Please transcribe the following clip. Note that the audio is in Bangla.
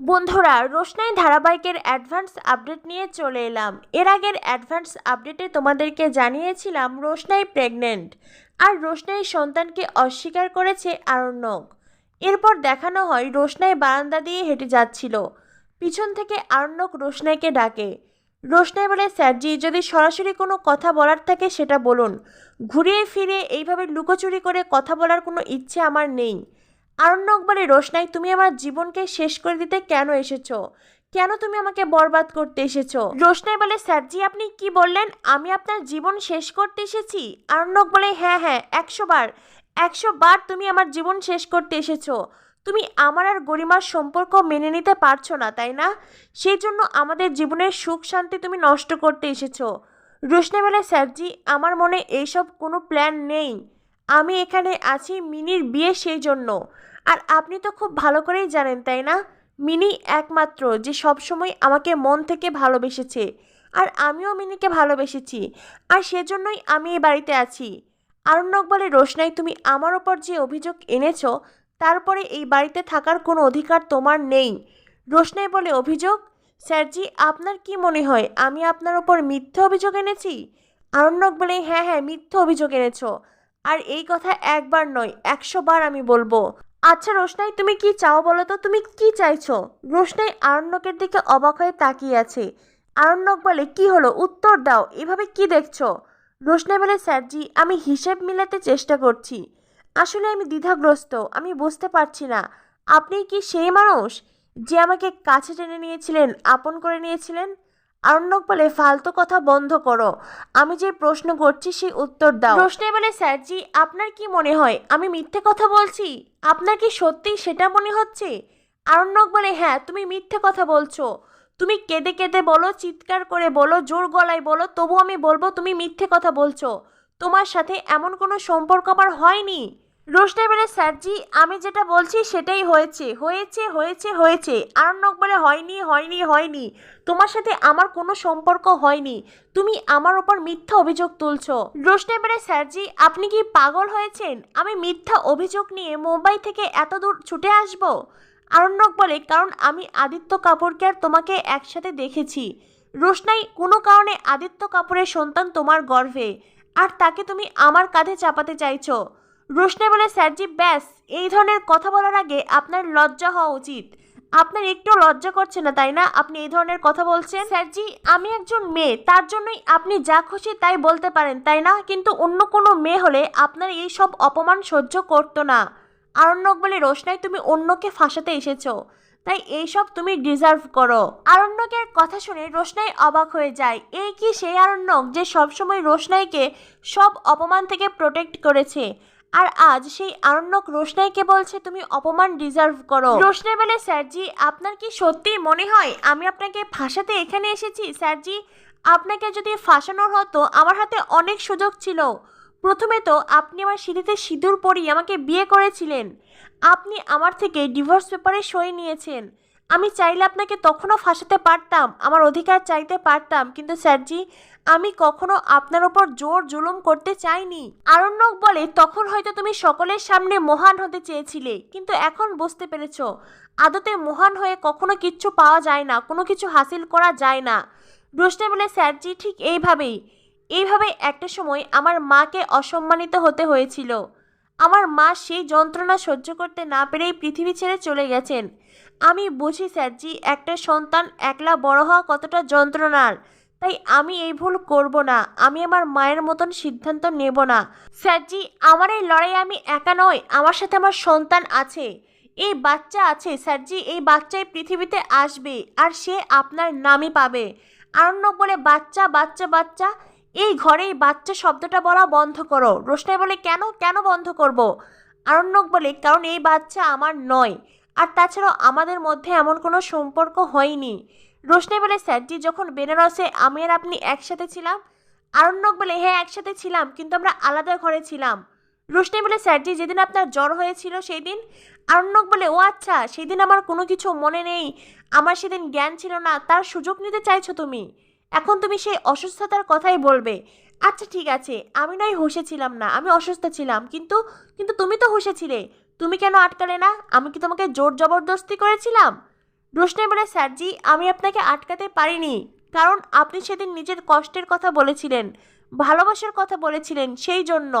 বন্ধুরা, রোশনাই ধারাবাহিকের অ্যাডভান্স আপডেট নিয়ে চলে এলাম। এর আগের অ্যাডভান্স আপডেটে তোমাদেরকে জানিয়েছিলাম রোশনাই প্রেগনেন্ট আর রোশনাই সন্তানকে অস্বীকার করেছে আরণ্যক। এরপর দেখানো হয় রোশনাই বারান্দা দিয়ে হেঁটে যাচ্ছিল। পিছন থেকে আরণ্যক রোশনাইকে ডাকে। রোশনাই বলে, স্যারজি, যদি সরাসরি কোনো কথা বলার থাকে সেটা বলুন। ঘুরিয়ে ফিরে এইভাবে লুকোচুরি করে কথা বলার কোনো ইচ্ছে আমার নেই। আরণ্যক বলে রোশনাই, তুমি আমার জীবনকে শেষ করে দিতে কেন এসেছ? কেন তুমি আমাকে বরবাদ করতে এসেছ? রোশনাই বলে, স্যারজি, আপনি কি বললেন? আমি আপনার জীবন শেষ করতে এসেছি? আরণ্যক বলে হ্যাঁ হ্যাঁ একশো বার একশো বার তুমি আমার জীবন শেষ করতে এসেছ। তুমি আমার আর গরিমার সম্পর্ক মেনে নিতে পারছ না, তাই না? সেই জন্য আমাদের জীবনের সুখ শান্তি তুমি নষ্ট করতে এসেছ। রোশনাই বলে, স্যারজি, আমার মনে এইসব কোনো প্ল্যান নেই। আমি এখানে আছি মিনির বিয়ে সেই জন্য আর আপনি তো খুব ভালো করেই জানেন, তাই না? মিনি একমাত্র যে সবসময় আমাকে মন থেকে ভালোবেসেছে। আর আমিও মিনিকে ভালোবেসেছি। আর সেজন্যই আমি এই বাড়িতে আছি। আরণ্যক বলে, রোশনাই, তুমি আমার ওপর যে অভিযোগ এনেছ তারপরে এই বাড়িতে থাকার কোনো অধিকার তোমার নেই। রোশনাই বলে, অভিযোগ? স্যারজি, আপনার কি মনে হয়, আমি আপনার ওপর মিথ্যে অভিযোগ এনেছি? আরণ্যক বলে হ্যাঁ হ্যাঁ মিথ্যে অভিযোগ এনেছো। আর এই কথা একবার নয়, একশো বার আমি বলব। আচ্ছা রোশনাই, তুমি কি চাও বলো তো? তুমি কি চাইছো? রোশনাই আরণ্যকের দিকে অবাক হয়ে তাকিয়ে আছে। আরণ্যক বলে, কি হলো? উত্তর দাও। এভাবে কি দেখছ? রোশনাই বলে, স্যারজি, আমি হিসেব মিলাতে চেষ্টা করছি। আসলে আমি দ্বিধাগ্রস্ত। আমি বুঝতে পারছি না। আপনি কি সেই মানুষ যে আমাকে কাছে টেনে নিয়েছিলেন, আপন করে নিয়েছিলেন? আরণ্যক বলে, ফালতু কথা বন্ধ করো। আমি যে প্রশ্ন করছি, সেই উত্তর দাও। প্রশ্নে বলে, স্যারজি, আপনার কি মনে হয়? আমি মিথ্যে কথা বলছি? আপনার কি সত্যি সেটা মনে হচ্ছে? আরণ্যক বলে হ্যাঁ তুমি মিথ্যে কথা বলছো। তুমি কেঁদে কেঁদে বলো, চিৎকার করে বলো, জোর গলায় বলো তবু আমি বলব তুমি মিথ্যে কথা বলছো। তোমার সাথে এমন কোনো সম্পর্ক আমার হয়নি। রোশনাই বলে স্যারজি আমি যেটা বলছি সেটাই হয়েছে হয়েছে হয়েছে হয়েছে। আরণ্যক বলে, হয়নি হয়নি হয়নি। তোমার সাথে আমার কোনো সম্পর্ক হয়নি। তুমি আমার ওপর মিথ্যা অভিযোগ তুলছো। রোশনাই বলে স্যারজি আপনি কি পাগল হয়েছেন? আমি মিথ্যা অভিযোগ নিয়ে মুম্বাই থেকে এত দূর ছুটে আসব? আরণ্যক বলে, কারণ আমি আদিত্য কাপুরকে আর তোমাকে একসাথে দেখেছি। রোশনাই, কোনো কারণে আদিত্য কাপুরের সন্তান তোমার গর্ভে। আর তাকে তুমি আমার কাঁধে চাপাতে চাইছো। রোশনাই বলে স্যারজি ব্যাস, এই ধরনের কথা বলার আগে আপনার লজ্জা হওয়া উচিত। আপনার একটু লজ্জা করছে না, তাই না? আপনি এই ধরনের কথা বলছেন? স্যারজি আমি একজন মেয়ে, তার জন্যই আপনি যা খুশি তাই বলতে পারেন, তাই না? কিন্তু অন্য কোনো মেয়ে হলে আপনার এই সব অপমান সহ্য করতো না। আরণ্যক বলে, রোশনাই, তুমি অন্যকে ফাঁসাতে এসেছ, তাই এইসব তুমি ডিজার্ভ করো। আরণ্যকের কথা শুনে রোশনাই অবাক হয়ে যায়। এই কি সেই আরণ্যক যে সবসময় রোশনাইকে সব অপমান থেকে প্রোটেক্ট করেছে? আর আজ সেই আরণ্যক রোশনাইকে বলছে, তুমি অপমান ডিজার্ভ করো। রোশনাই বলে স্যারজি আপনার কি সত্যি মনে হয়? আমি আপনাকে ফাঁসাতে এখানে এসেছি? স্যারজি আপনাকে যদি ফাঁসানোর হতো, আমার হাতে অনেক সুযোগ ছিল। প্রথমে তো আপনি আমার সিঁড়িতে সিঁদুর পরিয়ে আমাকে বিয়ে করেছিলেন। আপনি আমার থেকে ডিভোর্স পেপারে সই নিয়েছেন। আমি চাইলে আপনাকে তখনও ফাঁসাতে পারতাম, আমার অধিকার চাইতে পারতাম, কিন্তু স্যারজি, আমি কখনো আপনার ওপর জোর জুলুম করতে চাইনি। আরণ্যক বলে, তখন হয়তো তুমি সকলের সামনে মহান হতে চেয়েছিলে, কিন্তু এখন বুঝতে পেরেছ, আদতে মহান হয়ে কখনো কিচ্ছু পাওয়া যায় না, কোনো কিছু হাসিল করা যায় না। রোশনে বলে, স্যারজি, ঠিক এইভাবেই। এইভাবে একটা সময় আমার মাকে অসম্মানিত হতে হয়েছিল। আমার মা সেই যন্ত্রণা সহ্য করতে না পেরেই পৃথিবী ছেড়ে চলে গেছেন। আমি বুঝি, স্যারজি, একটা সন্তান একলা বড় হওয়া কতটা যন্ত্রণার। তাই আমি এই ভুল করব না। আমি আমার মায়ের মতন সিদ্ধান্ত নেব না। স্যারজি, আমার এই লড়াই আমি একা নয় আমার সাথে আমার সন্তান আছে। এই বাচ্চা আছে, স্যারজি, এই বাচ্চাই পৃথিবীতে আসবে, আর সে আপনার নামই পাবে। আরণ্যক বলে, বাচ্চা বাচ্চা বাচ্চা এই ঘরে বাচ্চা শব্দটা বলা বন্ধ করো। রোশনাই বলে, কেন? কেন বন্ধ করব? আরণ্যক বলে, কারণ এই বাচ্চা আমার নয়। আর তাছাড়াও আমাদের মধ্যে এমন কোনো সম্পর্ক হয়নি। রোশনাই বলে স্যারজি যখন বেনারসে আমি আর আপনি একসাথে ছিলাম? আরণ্যক বলে হ্যাঁ একসাথে ছিলাম, কিন্তু আমরা আলাদা ঘরে ছিলাম। রোশনাই বলে স্যারজি যেদিন আপনার জ্বর হয়েছিল সেই দিন আরণ্যক বলে, ও আচ্ছা সেদিন আমার কোনো কিছু মনে নেই। আমার সেদিন জ্ঞান ছিল না। তার সুযোগ নিতে চাইছো তুমি? এখন তুমি সেই অসুস্থতার কথাই বলবে। আচ্ছা ঠিক আছে। আমি নয় হুঁশে ছিলাম না, আমি অসুস্থ ছিলাম। কিন্তু কিন্তু তুমি তো হুঁশে ছিলে। তুমি কেন আটকালে না? আমি কি তোমাকে জোর জবরদস্তি করেছিলাম? রোশনে বলে স্যারজি আমি আপনাকে আটকাতে পারিনি। কারণ আপনি সেদিন নিজের কষ্টের কথা বলেছিলেন, ভালোবাসার কথা বলেছিলেন, সেই জন্য।